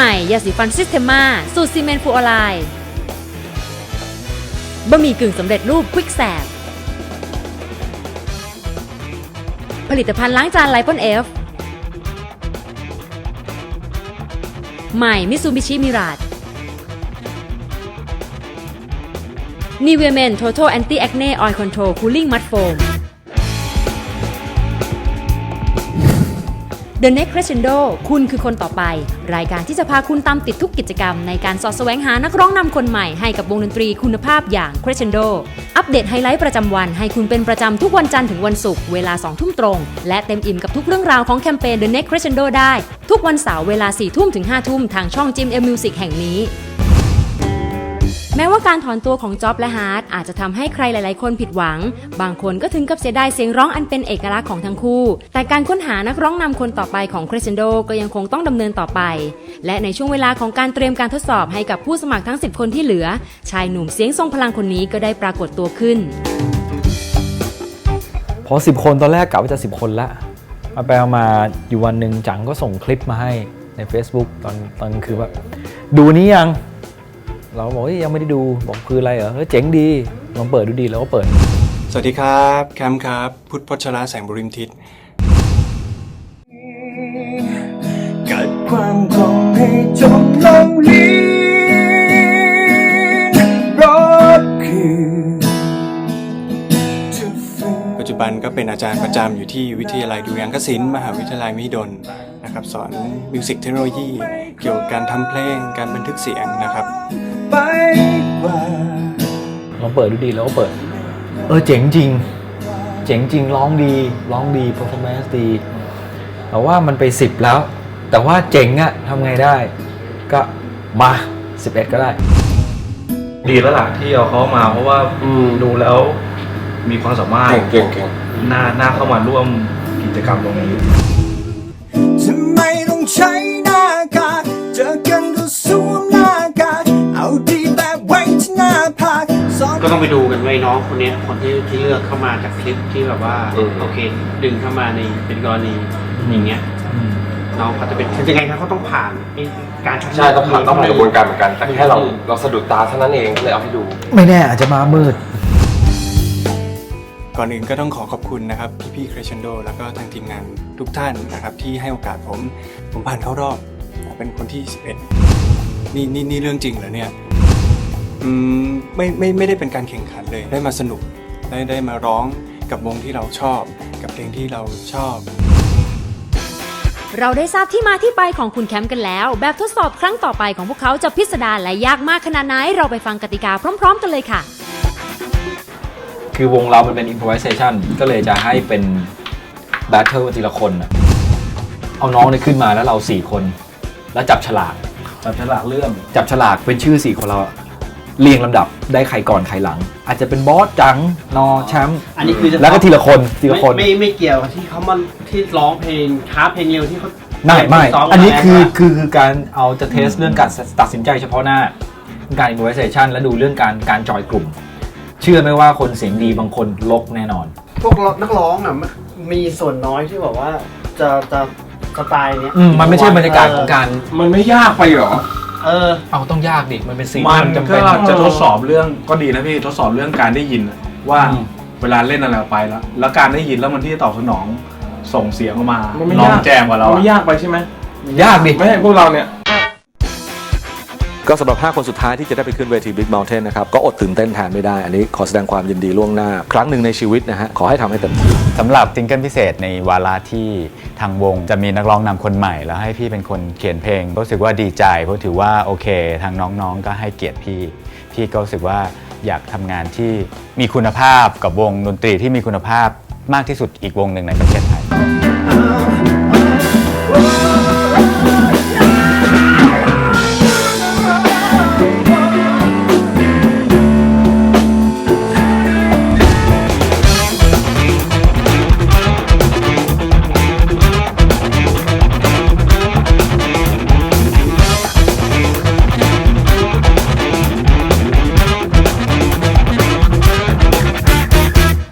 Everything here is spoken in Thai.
ใหม่ยาสีฟันซิสเทมาสูตรซีเมนต์ฟูออไลน์บะหมี่กึ่งสำเร็จรูปควิกแสบผลิตภัณฑ์ล้างจานไลปอนเอฟใหม่มิซูบิชิมิรา n i v e a Men Total Anti Acne Oil Control Cooling Mud Foam The Next Crescendo คุณคือคนต่อไป รายการที่จะพาคุณตามติดทุกกิจกรรมในการสอดแสวงหานักร้องนำคนใหม่ให้กับวงดนตรีคุณภาพอย่าง Crescendo อัปเดตไฮไลท์ประจำวันให้คุณเป็นประจำทุกวันจันทร์ถึงวันศุกร์เวลา2ทุ่มตรง และเต็มอิ่มกับทุกเรื่องราวของแคมเปญ The Next Crescendo ได้ ทุกวันเสาร์เวลา4ทุ่มถึง5ทุ่มทางช่อง GMM Music แห่งนี้ แม้ว่าการถอนตัวของจ็อบและฮาร์ดอาจจะทำให้ใครหลาย ๆ คนผิดหวัง บางคนก็ถึงกับเสียดายเสียงร้องอันเป็นเอกลักษณ์ของทั้งคู่ แต่การค้นหานักร้องนำคนต่อไปของ Crescendo ก็ยังคงต้องดำเนินต่อไป และในช่วงเวลาของการเตรียมการทดสอบให้กับผู้สมัครทั้ง 10 คนที่เหลือ ชายหนุ่มเสียงทรงพลังคนนี้ก็ได้ปรากฏตัวขึ้น พอสิบคนตอนแรกกะว่าจะสิบคนละมาไปเอามาอยู่วันหนึ่งจังก็ส่งคลิปมาให้ใน Facebook ตอนตอนคือว่าดูนี้ยัง เราบอกเฮ้ยยังไม่ได้ดูบอกคืออะไรเหรอเฮ้ยเจ๋งดีลองเปิดดูดีแล้วก็เปิด สวัสดีครับแคมป์ครับ พุทธพชราแสงบริมทิศกัดความคงให้จมลงลิ้นรบคือ to feel ปัจจุบันก็เป็นอาจารย์ประจำอยู่ที่วิทยาลัยดุริยางคศิลป์มหาวิทยาลัยมหิดลนะครับ สอนมิวสิกเทคโนโลยี เกี่ยวกับการทำเพลงการบันทึกเสียงนะครับ ไปกว่า ลองเปิดดูดีแล้วก็เปิด เออเจ๋งจริง เจ๋งจริงร้องดีร้องดี performance ดี แต่ว่ามันไป 10 แล้ว แต่ว่าเจ๋งอะทำไงได้ ก็มา 11 ก็ได้ ดีแล้วล่ะที่เอาเขามาเพราะว่าดูแล้วมีความสามารถเก่งๆน่าน่าเข้ามาร่วมกิจกรรมตรงนี้ ก็ต้องไปดูกันว่าไอ้น้องคนเนี้ยคนที่ที่เลือกเข้ามาจากคลิปที่แบบว่าโอเค ดึงเข้ามาในเป็นกรณีอย่างเงี้ยน้องเขาจะเป็นยังไงครับเขาต้องผ่านไอ้การคัดเลืใช่ต้องผ่านต้องผ่านกระบวนการเหมือนกัน แต่แค่เราอืมเราสะดุดตาเท่านั้นเองก็เลยเอาให้ดู ไม่แน่อาจจะมามืด ก่อนอื่นก็ต้องขอขอบคุณนะครับพี่ๆ Crescendo แล้วก็ทางทีมงานทุกท่านนะครับที่ให้โอกาสผม ผมผ่านเข้ารอบเป็นคนที่ 11 นี่นี่นี่เรื่องจริงเหรอเนี่ย อืมไม่ไม่ไม่ได้เป็นการแข่งขันเลยได้มาสนุกได้ได้มาร้องกับวงที่เราชอบ กับเพลงที่เราชอบ เราได้ทราบที่มาที่ไปของคุณแคมป์กันแล้ว แบบทดสอบครั้งต่อไปของพวกเขาจะพิสดารและยากมากขนาดไหนเราไปฟังกติกาพร้อม ๆ กันเลยค่ะ คือวงเรามันเป็น improvisation ก็เลยจะให้เป็น battle ทีละคนน่ะเอาน้องเนี่ยขึ้นมาแล้วเรา4คน แล้วจับฉลาก จับฉลากเรื่อง จับฉลากเป็นชื่อ4คนเราอะ เรียงลำดับได้ใครก่อนใครหลัง อาจจะเป็นบอสจังนอแชมป์อันนี้คือจะแล้วก็ทีละคนทีละคนไม่ไม่ไม่เกี่ยวกับที่เขามาที่ร้องเพลงค้าเพลงเดียวที่เขาไม่ไม่ซ้มอันนี้มาคือแล้วะคือคือการเอาจะเทสเรื่องการตัดสินใจเฉพาะหน้า การ improvisation และดูเรื่องการการจอยกลุ่ม เชื่อไหมว่าคนเสียงดีบางคนลกแน่นอน พวกนักร้องอะมันมีส่วนน้อยที่แบบว่าจะจะสไตล์เนี้ยอืมมันไม่ใช่บรรยากาศของการมันไม่ยากไปหรอ เออ เอาต้องยากดิ มันเป็นสิ่งมันที่จำก็เป็น จะทดสอบเรื่องก็ดีนะพี่ทดสอบเรื่องการได้ยินว่าอืม เวลาเล่นอะไรออกไปแล้ว แล้วการได้ยินแล้วมันที่จะตอบสนองส่งเสียงออกมามันไม่ลองยาก แจมกับเราไม่อะยากไปใช่ไหมยากดิ ไม่ให้พวกเราเนี่ย ก็สำหรับ 5 คนสุดท้ายที่จะได้ไปขึ้นเวที Big Mountain นะครับ ก็อดตื่นเต้นแทนไม่ได้ อันนี้ขอแสดงความยินดีล่วงหน้า ครั้งหนึ่งในชีวิตนะฮะ ขอให้ทำให้เต็มที่สำหรับซิงเกิลพิเศษในวาระที่ทางวงจะมีนักร้องนำคนใหม่ แล้วให้พี่เป็นคนเขียนเพลงก็รู้สึกว่าดีใจเพราะถือว่าโอเค ทางน้องๆก็ให้เกียรติพี่ พี่ก็รู้สึกว่าอยากทำงานที่มีคุณภาพกับวงดนตรีที่มีคุณภาพมากที่สุดอีกวงหนึ่งในประเทศไทย